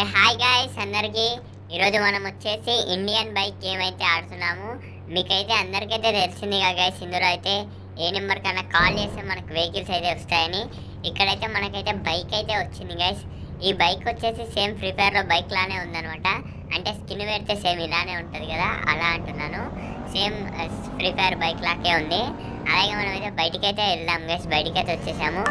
ఏ hi guys అందరికీ. ఈరోజు మనం వచ్చేసి ఇండియన్ బైక్ గేమ్ అయితే ఆడుతున్నాము. మీకైతే అందరికైతే తెలిసింది కదా గైస్ ఇందులో అయితే ఏ నెంబర్ కన్నా కాల్ చేస్తే మనకు వెహికల్స్ అయితే వస్తాయని. ఇక్కడైతే మనకైతే బైక్ అయితే వచ్చింది గైస్ ఈ బైక్ వచ్చేసి సేమ్ ఫ్రీ ఫైర్లో బైక్ లానే ఉందనమాట అంటే స్కిన్ పెడితే సేమ్ ఇలానే ఉంటుంది కదా అలా అంటున్నాను. సేమ్ ఫ్రీ ఫైర్ బైక్ లాగే ఉంది. అలాగే మనం అయితే బయటికైతే అయితే వెళ్దాం గైస్ బయటికైతే అయితే వచ్చేసాము.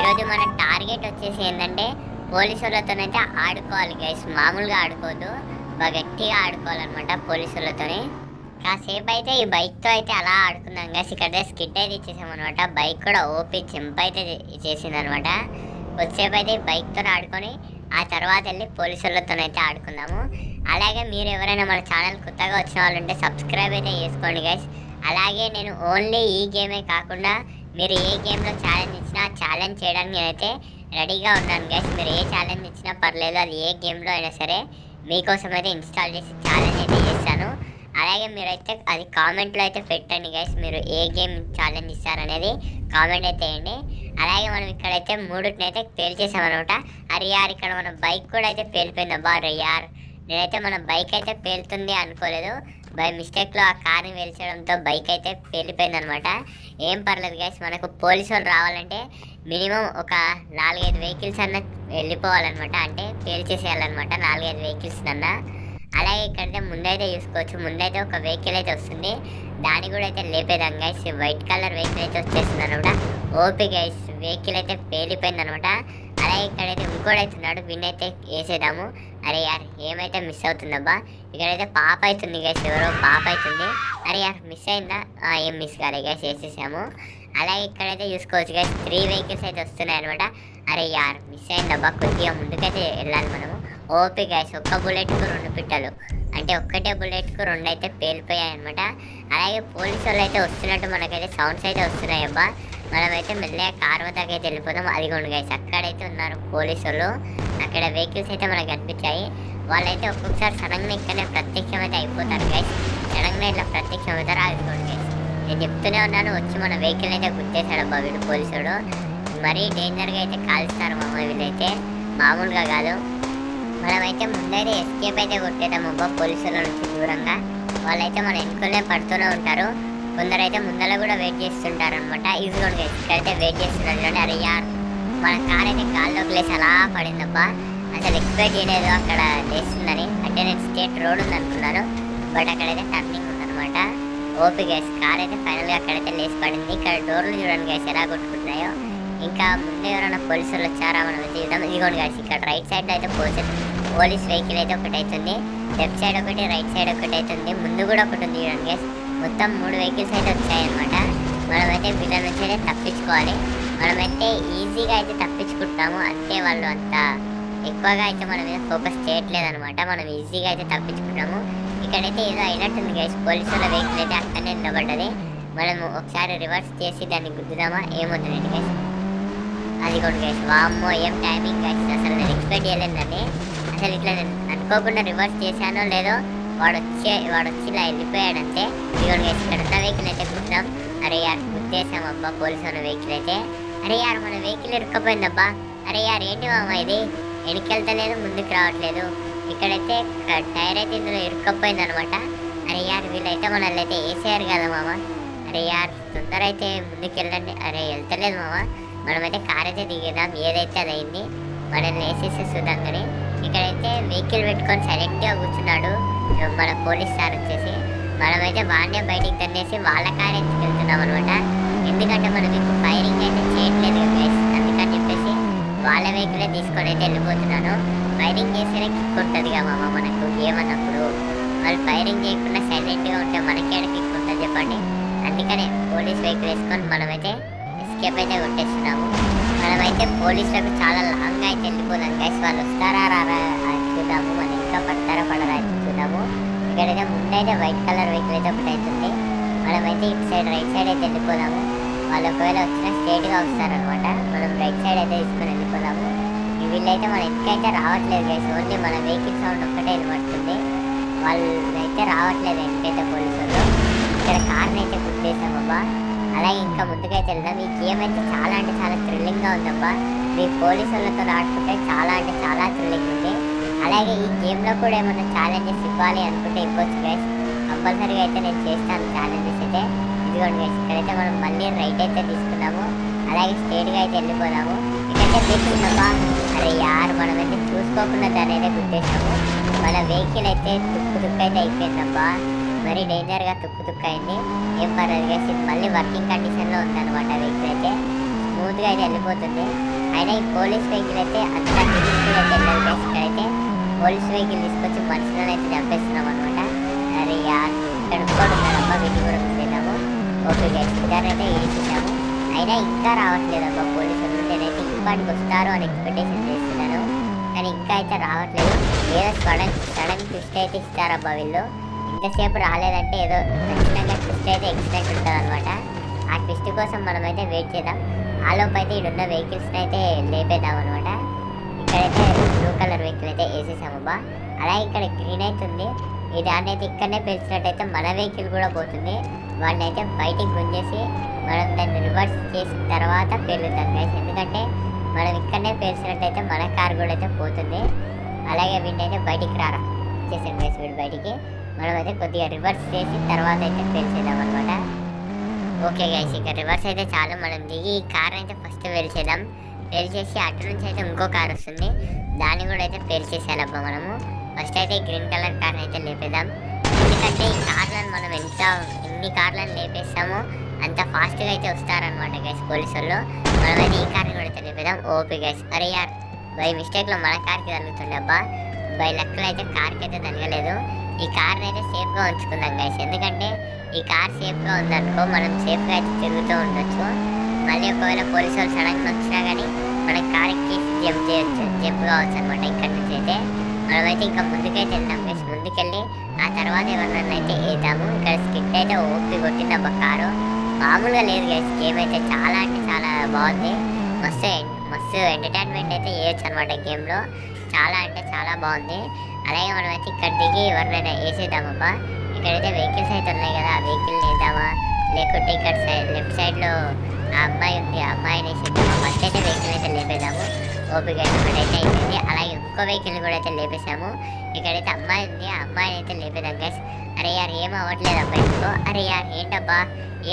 ఈరోజు మన టార్గెట్ వచ్చేసి ఏంటంటే పోలీసులతోనైతే ఆడుకోవాలి గైస్ మామూలుగా ఆడుకోవద్దు బాగా గట్టిగా ఆడుకోవాలన్నమాట పోలీసులతోని కాసేపు అయితే ఈ బైక్తో అయితే అలా ఆడుకున్నాం గైస్ ఇక్కడ స్కిట్ అయితే ఇచ్చేసామన్నమాట. బైక్ కూడా ఓపి జంప్ అయితే చేసింది అనమాట కొద్దిసేపు అయితే బైక్తో ఆడుకొని ఆ తర్వాత వెళ్ళి పోలీసులతోనైతే ఆడుకుందాము. అలాగే మీరు ఎవరైనా మన ఛానల్ కొత్తగా వచ్చిన వాళ్ళు ఉంటే సబ్స్క్రైబ్ అయితే చేసుకోండి గైస్ అలాగే నేను ఓన్లీ ఈ గేమే కాకుండా మీరు ఏ గేమ్లో ఛాలెంజ్ ఇచ్చినా ఛాలెంజ్ చేయడానికి నేనైతే రెడీగా ఉన్నాను గైస్ మీరు ఏ ఛాలెంజ్ ఇచ్చినా పర్లేదు అది ఏ గేమ్లో అయినా సరే మీకోసం అయితే ఇన్స్టాల్ చేసి ఛాలెంజ్ అయితే చేస్తాను. అలాగే మీరైతే అది కామెంట్లో అయితే పెట్టండి గైస్ మీరు ఏ గేమ్ ఛాలెంజ్ ఇస్తారనేది కామెంట్ అయితే వేయండి. అలాగే మనం ఇక్కడైతే మూడుటినైతే పేల్చేసామనమాట. అరే యార్ ఇక్కడ మన బైక్ కూడా అయితే పేలిపోయింది. అబ్బా అరే యార్ నేనైతే మన బైక్ అయితే పేలుతుంది అనుకోలేదు. బై మిస్టేక్లో ఆ కార్ని వేల్చడంతో బైక్ అయితే పేలిపోయింది అనమాట ఏం పర్లేదు గైస్ మనకు పోలీసు వాళ్ళు రావాలంటే మినిమం ఒక నాలుగైదు వెహికల్స్ అన్న వెళ్ళిపోవాలన్నమాట. అంటే పేల్చేసేయాలన్నమాట నాలుగైదు వెహికల్స్ అన్న అలాగే ఇక్కడైతే ముందైతే చూసుకోవచ్చు. ముందైతే ఒక వెహికల్ అయితే వస్తుంది. దాన్ని కూడా అయితే లేపేదాం గైస్ వైట్ కలర్ వెహికల్ అయితే వచ్చేసింది అనమాట ఓపీ గైస్ వెహికల్ అయితే పేలిపోయింది అనమాట అలాగే ఇక్కడైతే ఇంకోడైతే ఉన్నాడు వీడిని అయితే వేసేద్దాము. అరే యార్ ఏమైతే మిస్ అవుతుందబ్బా? ఇక్కడైతే పాప అవుతుంది గైస్ ఎవరో పాప అవుతుంది. అరే యార్ మిస్ అయిందా? ఏం మిస్ కాలే గైస్ వేసేసాము. అలాగే ఇక్కడైతే చూసుకోవచ్చు గైస్ త్రీ వెహికల్స్ అయితే వస్తున్నాయి అనమాట అరే యార్ మిస్ అయిందబ్బా కొద్దిగా ముందుకైతే వెళ్ళాలి మనము. ఓపీ గైస్ ఒక్క బుల్లెట్కు రెండు పిట్టలు. అంటే ఒక్కటే బుల్లెట్కు రెండు అయితే పేలిపోయాయి అనమాట అలాగే పోలీసు వాళ్ళు అయితే వస్తున్నట్టు మనకైతే సౌండ్స్ అయితే వస్తున్నాయి అబ్బా మనమైతే మెల్లగా కార్ వద్దకు అయితే వెళ్ళిపోదాం. అది గైస్ అక్కడైతే ఉన్నారు పోలీసు వాళ్ళు అక్కడ వెహికల్స్ అయితే మనకు కనిపించాయి. వాళ్ళైతే ఒక్కొక్కసారి సడన్గా ఇక్కడనే ప్రత్యక్షం అయితే అయిపోతారు గైస్ సడన్గా ఇట్లా ప్రత్యక్షం అవుతారు. అది గైస్ నేను చెప్తూనే ఉన్నాను. వచ్చి మన వెహికల్ అయితే గుర్తేశాడు అబ్బా వీడు పోలీసుడు. మరీ డేంజర్గా అయితే కాలుస్తారు మామ వీళ్ళైతే. మామూలుగా కాదు. మనమైతే ముందైతే ఎస్కేప్ అయితే కొట్టేద్దాం అబ్బా పోలీసుల నుంచి దూరంగా. వాళ్ళైతే మన వెనుకలే పడుతూనే ఉంటారు. కొందరైతే ముందర కూడా వెయిట్ చేస్తుంటారు అనమాట ఈజీగా guys, ఇక్కడైతే వెయిట్ చేస్తున్నారు చూడండి అరే యార్ మన కార్ అయితే గాల్లోకి లేసి అలా పడిందబ్బా. అసలు ఎక్స్పెక్ట్ చేయలేదు అక్కడ చేస్తుందని అంటే నేను స్టేట్ రోడ్ ఉంది అనుకున్నాను బట్ అక్కడైతే టర్నింగ్ ఉందనమాట ఓపీ గైస్ కార్ అయితే ఫైనల్గా అక్కడైతే లేచి పడింది. ఇక్కడ డోర్లు చూడండి గైస్ ఎలా కొట్టుకుంటున్నాయో. ఇంకా ముందు ఎవరైనా పోలీసులు వచ్చారా మనం చూద్దాం. ఇదిగోండి గైస్ ఇక్కడ రైట్ సైడ్ అయితే పోలీస్ పోలీస్ వెహికల్ అయితే ఒకటి అవుతుంది లెఫ్ట్ సైడ్ ఒకటి రైట్ సైడ్ ఒకటి అవుతుంది ముందు కూడా ఒకటి ఉంది చూడండి గైస్ మొత్తం మూడు వెహికల్స్ అయితే వచ్చాయన్నమాట. మనమైతే వీళ్ళ నుంచి అయితే తప్పించుకోవాలి. మనమైతే ఈజీగా అయితే తప్పించుకుంటాము అంతే వాళ్ళు అంత. ఎక్కువగా అయితే మన మీద ఫోకస్ చేయట్లేదు అనమాట మనం ఈజీగా అయితే తప్పించుకుంటాము. ఇక్కడైతే ఏదో అయినట్టుంది గైస్ పోలీసుల వెహికల్ అయితే అక్కడనే నిలబడ్డది. మనం ఒకసారి రివర్స్ చేసి దాన్ని గుద్దుదామా? ఏమవుతుందండి గైస్ అది కూడా గైస్ వామ్మో ఏం టైమింగ్ గైస్ అసలు నేను ఎక్స్పెక్ట్ చేయలేదండి అసలు ఇట్లా అనుకోకుండా రివర్స్ చేశానో లేదో వాడు వచ్చే వాడు వచ్చి ఇలా వెళ్ళిపోయాడంటే ఇదిగోండి గైస్ ఇక్కడ ఉన్న వెహికల్ అయితే కుట్టాం అరే యార్ గుర్తేసాం అబ్బా పోలీసు ఉన్న వెహికల్ అయితే. అరే యార్ మన వెహికల్ ఇరుక్కపోయిందబ్బా అరే యార్ ఏంటి మామ ఇది? వెనకెళ్తలేదు ముందుకు రావట్లేదు. ఇక్కడైతే టైర్ అయితే ఇందులో ఇరుక్కపోయింది అనమాట అరే యార్ వీళ్ళైతే మనల్ని అయితే వేసేయారు కదా మామ. అరే యార్ తొందర అయితే ముందుకు వెళ్ళండి. అరే వెళ్తలేదు మామ. మనమైతే కార్ అయితే దిగేదాం ఏదైతే అది అయింది మనల్ని వేసేసి చూద్దాం కానీ ఇక్కడైతే వెహికల్ పెట్టుకొని సైలెంట్గా కూర్చున్నాడు. మన పోలీస్ సార్ వచ్చేసి. మనమైతే వాడినే బయటికి తన్నేసి వాళ్ళ కార్ ఎత్తుకు వెళ్తున్నాం అనమాట. ఎందుకంటే మనం ఇప్పుడు ఫైరింగ్ అయితే చేయట్లేదు అందుకని చెప్పేసి వాళ్ళ వెహికలే తీసుకొని అయితే వెళ్ళిపోతున్నాను. ఫైరింగ్ చేస్తేనే కిక్ ఉంటుంది కదా మామ మనకు. ఏమన్నప్పుడు వాళ్ళు ఫైరింగ్ చేయకుండా సైలెంట్గా ఉంటే మనకేడ కిక్ ఉంటుంది చెప్పండి. అందుకనే పోలీస్ వెహికల్ వేసుకొని మనమైతే ఎస్కేప్ అయితే కొట్టేస్తున్నాము. మనమైతే పోలీసులకు చాలా లాంగ్ అయితే వెళ్ళిపోదాం. గైస్ వాళ్ళు వస్తారా రారా చూద్దాము. మనం ఇంకా పడతారా పడరా అని చూద్దాము. ఇక్కడైతే ముందైతే వైట్ కలర్ వెహికల్ అయితే ఒకటి అవుతుంది. మనమైతే ఇటు సైడ్ రైట్ సైడ్ అయితే వెళ్ళిపోదాము. వాళ్ళు ఒకవేళ వచ్చినా స్ట్రేట్గా వస్తారనమాట. మనం రైట్ సైడ్ అయితే తీసుకొని వెళ్ళిపోదాము. వీళ్ళైతే మన ఎందుకైతే రావట్లేదు గైస్ ఓన్లీ మన వెహికల్ సౌండ్ ఒక్కటే వినబడుతుంది. వాళ్ళు అయితే రావట్లేదు ఎందుకైతే పోలీసులు. ఇక్కడ కార్ని అయితే గుర్తేసామబ్బా అలాగే ఇంకా ముందుకైతే వెళ్దాం ఈ గేమ్ అయితే చాలా అంటే చాలా థ్రిల్లింగ్గా ఉందబ్బా. మీ పోలీసు వాళ్ళతో ఆడుకుంటే చాలా అంటే చాలా థ్రిల్లింగ్ ఉంది అలాగే అలాగే ఈ గేమ్లో కూడా ఏమైనా ఛాలెంజెస్ ఇవ్వాలి అనుకుంటే ఇవ్వచ్చు గైస్ కంపల్సరీగా అయితే నేను చేస్తాను ఛాలెంజెస్ అయితే. ఇదిగోండి గైస్ ఇక్కడైతే మనం మళ్ళీ రైట్ అయితే తీసుకున్నాము. అలాగే స్ట్రేట్గా అయితే వెళ్ళిపోదాము. ఇక్కడైతే వెహికల్ ఉందమ్మా అరే యారు మనమైతే చూసుకోకుండా దాని అయితే గుర్తేసాము మన వెహికల్ అయితే తుక్కు తుక్కు అయితే అయిపోయిందబ్బా. మరి డేంజర్గా తుక్కు తుక్కు అయింది ఏం పర్లేదు గైస్ ఇది మళ్ళీ వర్కింగ్ కండిషన్లో ఉందన్నమాట వెహికల్ అయితే స్మూత్గా అయితే వెళ్ళిపోతుంది. అయినా ఈ పోలీస్ వెహికల్ అయితే అంత స్పీడ్ అయితే వెళ్ళదు గైస్ ఇక్కడైతే పోలీస్ వెహికల్ తీసుకొచ్చి మనుషులను అయితే చంపేస్తున్నాం అనమాట అరే యార్ ఇక్కడ కూడా ఉన్నాడబ్బా వీటిని కూడా గుర్తిన్నాము ఓకే గైస్ ఇద్దరైతే ఇరిచేసాము అయినా ఇంకా రావట్లేదబ్బా పోలీసులు నేనైతే ఇంపాటికి వస్తారు అని ఎక్స్పెక్టేషన్ చేస్తున్నాను. కానీ ఇంకా అయితే రావట్లేదు. ఏదో సడన్ సడన్ ట్విస్ట్ అయితే ఇస్తారబ్బా వీళ్ళు. ఇంతసేపు రాలేదంటే ఏదో ఖచ్చితంగా ట్విస్ట్ అయితే ఎక్స్టెంట్ ఉంటుంది అనమాట ఆ ట్విస్ట్ కోసం మనమైతే వెయిట్ చేద్దాం. ఆ లోపు అయితే ఇడున్న వెహికల్స్ని అయితే లేపేద్దాం అనమాట ఇక్కడైతే బ్లూ కలర్ వెహికల్ అయితే వేసేసామబ్బా అలాగే ఇక్కడ గ్రీన్ అయితే ఉంది ఈ దాన్ని అయితే ఇక్కడనే పిలిచినట్టయితే మన వెహికల్ కూడా పోతుంది. వాడిని అయితే బయటికి గుంజేసి మనం దాన్ని రివర్స్ చేసిన తర్వాత పేలుతాం గైస్ ఎందుకంటే మనం ఇక్కడనే పేల్చినట్టయితే మన కార్ కూడా అయితే పోతుంది. అలాగే వీడిని అయితే బయటికి రారా. చేసాను గైస్ వీడు బయటికి. మనం అయితే కొద్దిగా రివర్స్ చేసి తర్వాత అయితే పేల్చేద్దాం అనమాట ఓకే గైస్ ఇక రివర్స్ అయితే చాలు. మనం దిగి ఈ కార్ అయితే ఫస్ట్ పేల్చేద్దాం పేల్చేసి అటు నుంచి అయితే ఇంకో కార్ వస్తుంది. దాన్ని కూడా అయితే పేల్చేసేయాలబ్బా మనము. ఫస్ట్ అయితే గ్రీన్ కలర్ కార్ అయితే లేపేద్దాం. ఎందుకంటే ఈ కార్లను మనం ఎంత ఎన్ని కార్లను లేపేస్తామో అంత ఫాస్ట్గా అయితే వస్తారనమాట గైస్ పోలీసు వాళ్ళు. మనమైతే ఈ కార్ని కూడా అయితే లేపేద్దాం. ఓపీ గైస్ అరే యార్ బై మిస్టేక్లో మన కార్కి తగులుతుండే అబ్బా. బై లక్లో అయితే కార్కి అయితే తగలలేదు ఈ కార్ అయితే సేఫ్గా ఉంచుకుందాం గైస్ ఎందుకంటే ఈ కార్ సేఫ్గా ఉందనుకో మనం సేఫ్గా అయితే తిరుగుతూ ఉండొచ్చు. మళ్ళీ ఒకవేళ పోలీసు వాళ్ళు సడన్గా వచ్చినా కానీ మన కార్ ఎక్కేసి జంప్ చేయొచ్చు. జంప్ కావచ్చు అనమాట ఇక్కడి నుంచి అయితే. మనమైతే ఇంకా ముందుకైతే వెళ్దాం గైస్ ముందుకెళ్ళి ఆ తర్వాత ఎవరినైనా అయితే వేద్దాము ఇక్కడ స్కిట్ అయితే ఓపి కొట్టిందబ్బా కారు. మామూలుగా లేదు గైస్ గేమ్ అయితే చాలా అంటే చాలా బాగుంది. మస్తు మస్తు ఎంటర్టైన్మెంట్ అయితే వేయచ్చు అనమాట గేమ్లో. చాలా అంటే చాలా బాగుంది. అలాగే మనం అయితే ఇక్కడ దిగి ఎవరినైనా వేసేద్దామబ్బా. ఇక్కడైతే వెహికల్స్ అయితే ఉన్నాయి కదా ఆ వెహికల్ వేద్దామా? లేకుంటే ఇక్కడ సైడ్ లెఫ్ట్ సైడ్లో ఆ అమ్మాయి ఉంది ఆ అమ్మాయిని వేసేద్దామా ఫస్ట్ అయితే వెహికల్ అయితే లేపేద్దాము. ఓపిక అయితే అయిపోయింది. అలాగే ఇంకో వెహికల్ కూడా అయితే లేపేసాము ఇక్కడైతే అమ్మాయి ఉంది ఆ అమ్మాయిని అయితే లేపేదాం గైస్ అరే యార్ ఏం అవ్వట్లేదు అబ్బా అరే యార్ ఏంటబ్బా?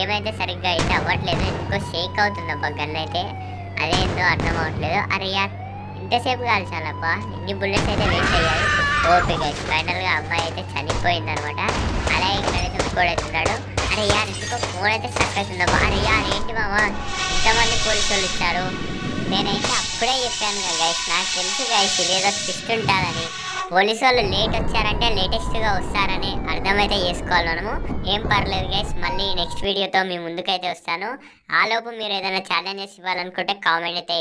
ఏమైతే సరిగ్గా అయితే అవ్వట్లేదు. ఇంకో షేక్ అవుతుందబ్బా గన్ అయితే. అదేందో అర్థం అవ్వట్లేదు. అరే యార్ ఇంతసేపు కాల్చాలబ్బా. ఇన్ని బుల్లెట్స్ అయితే వేస్ట్ అయ్యాయి ఓపీ గైస్ ఫైనల్గా అమ్మాయి అయితే చనిపోయింది అనమాట అలాగే ఇక్కడైతే ఇంకోడైతే ఉన్నాడు అరే యార్ ఎందుకో ఫోన్ అయితే స్టక్ అవుతుందబ్బా. అరే యార్ ఏంటి మామా ఇంతమంది పోలీసులు వాళ్ళు ఇచ్చారు నేనైతే అప్పుడే చెప్పాను కదా గైస్ నాకు తెలుసు గైస్ ఇదేదో ట్విస్ట్ ఉంటుందని. పోలీసు వాళ్ళు లేట్ వచ్చారంటే లేటెస్ట్గా వస్తారని అర్థమైతే చేసుకోవాలి మనము. ఏం పర్లేదు గైస్ మళ్ళీ నెక్స్ట్ వీడియోతో మీ ముందుకైతే వస్తాను. ఆ లోపు మీరు ఏదైనా ఛాలెంజెస్ ఇవ్వాలనుకుంటే కామెంట్ అయితే